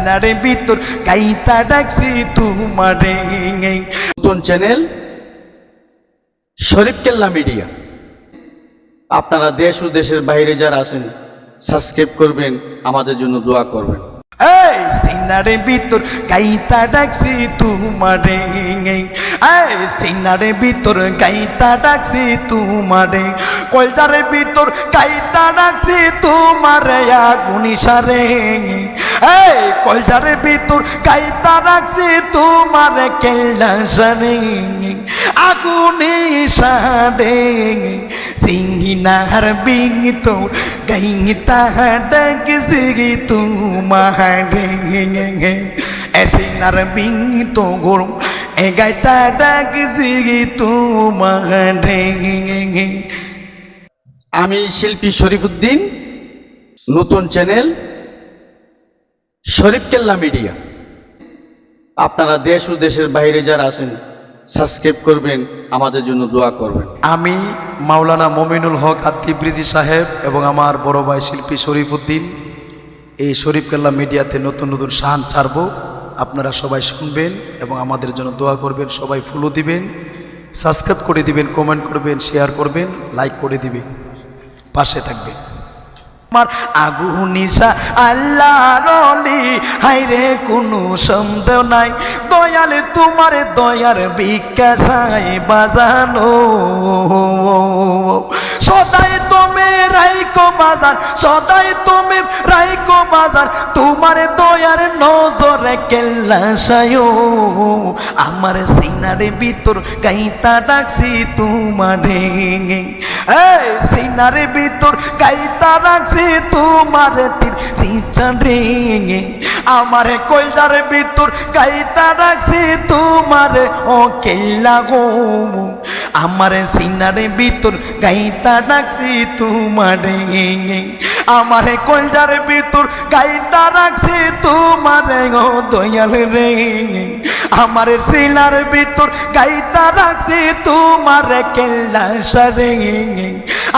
সিনারে ভিতর গাইতা ডাকছি তোমারে। নতুন চ্যানেল শরীফ কেল্লা মিডিয়া। আপনারা দেশ ও দেশের বাইরে যারা আছেন সাবস্ক্রাইব করবেন, আমাদের জন্য দোয়া করবেন। এই সিনারে ভিতর গাইতা ডাকছি তোমারে। এই সিনারে ভিতর গাইতা ডাকছি তোমারে। কলজারে ভিতর গাইতা ডাকছি তোমারে, আগুনি সারে এই কলজারে ভিতর গাইতা ডাকছি তোমারে, কেল্লা সারে। আগুনি সারে সিংহিনার বিং তোর গাইতা ডাকছি তোমারে। এসিনার বিং তো গরম এ গাইতা ডাকছি তোমারে আমি শিল্পী শরীফুদ্দিন নতুন চ্যানেল শরীফ কেল্লা মিডিয়া। আপনারা দেশ ও দেশের বাইরে যারা আছেন সাবস্ক্রাইব করবেন আমাদের জন্য দোয়া করবেন। আমি মাওলানা মমিনুল হক আত্মি ব্রিজি সাহেব এবং আমার বড় ভাই শিল্পী শরীফুদ্দিন। এই শরীফ কেল্লা মিডিয়াতে নতুন নতুন শান ছাড়ব। আপনারা সবাই শুনবেন এবং আমাদের জন্য দোয়া করবেন, সবাই ফলো দিবেন সাবস্ক্রাইব করে দিবেন কমেন্ট করবেন শেয়ার করবেন লাইক করে দিবেন, পাশে থাকবেন। আমার আগুনিসা আল্লাহ রলি হাইরে কোনো সন্দেহ নাই। দয়ালে তোমার দয়ার বিকাশাই বাজানো। রাইকো বাজার, সদাই তুমি রাইকো বাজার, তোমার দয়ার নজরে কেল্লা আমার সিনারে ভিতর গাইতা ডাকছি তোমারে। সিনারে ভিতর গাইতা রাখছি তোমার তীর রিচান আমার কলজার ভিতর গাইতা রাখছি তোমার ও কেল্লা গো আমার সিনারে ভিতর গাইতা ডাকছি তোমারে। আমার কলজার ভিতর গাইতা রাখছি তোমার, ও দয়াল রে। আমার সিনার ভিতর গাইতা রাখছি তোমার কেল্লা সারে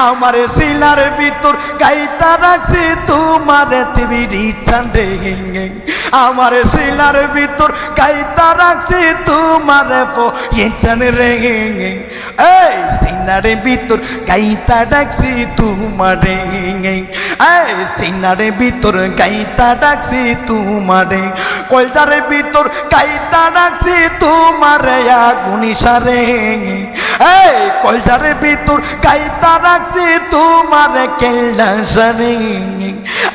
আমার সিনার ভিতর গাইতা রাখছি তোমার তিবিরি চান্দে আমার সিনার ভিতর গাইতা রাখছি তোমার পয়েচান রে এই সিনার ভিতর গাইতা ডাকছি তোমারে এই সিনার ভিতর গাইতা ডাকছি তোমারে কলজার ভিতর গাইতা ডাকছি তোমারে আগুনি সারে এই কলজার ভিতর গাইতা রাখছি তোমার কেল্লা সারে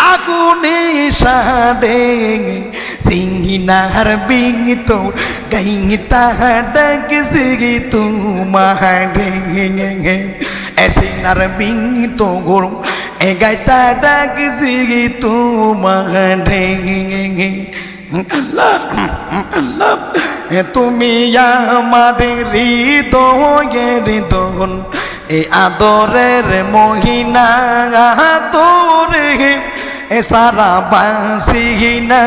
আগুনি সারে সিংহিনার বিং তোর গাইতা ডাকছি তোমারে এসিনার বিং তো গরম এ গাইতা ডাকছি তোমারে আল্লাহ আল্লাহ তুমি আমার হৃদয়ের দন এ আদরের মহিনা তোরে এ সারা বাসি না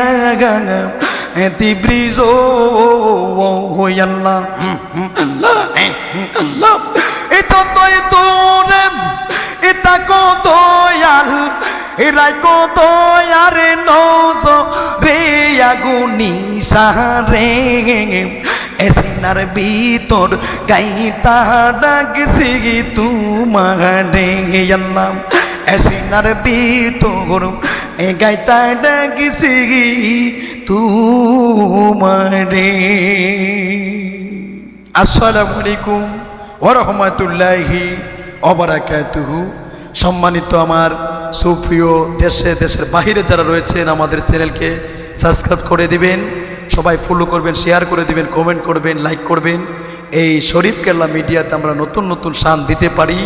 তিব্রিজ আল্লাহ আল্লাহ। আল্লাহ তো তোরে এটা কত এরাই কত আরে নজ রে আগুনি সারে এসিনার ভিতর গাইতা ডাকছি তোমারে। আল্লাহ এসিনার ভিতর এ গাইতা ডাকছি তোমারে। আসসালামু আলাইকুম ওরহমতুল্লাহি অবরাকাতুহু সম্মানিত আমার সুপ্রিয় দেশে, দেশের বাহিরে যারা রয়েছেন, আমাদের চ্যানেলকে সাবস্ক্রাইব করে দিবেন, সবাই ফলো করবেন শেয়ার করে দিবেন কমেন্ট করবেন লাইক করবেন। এই শরীফ কেল্লা মিডিয়াতে আমরা নতুন নতুন শান দিতে পারি।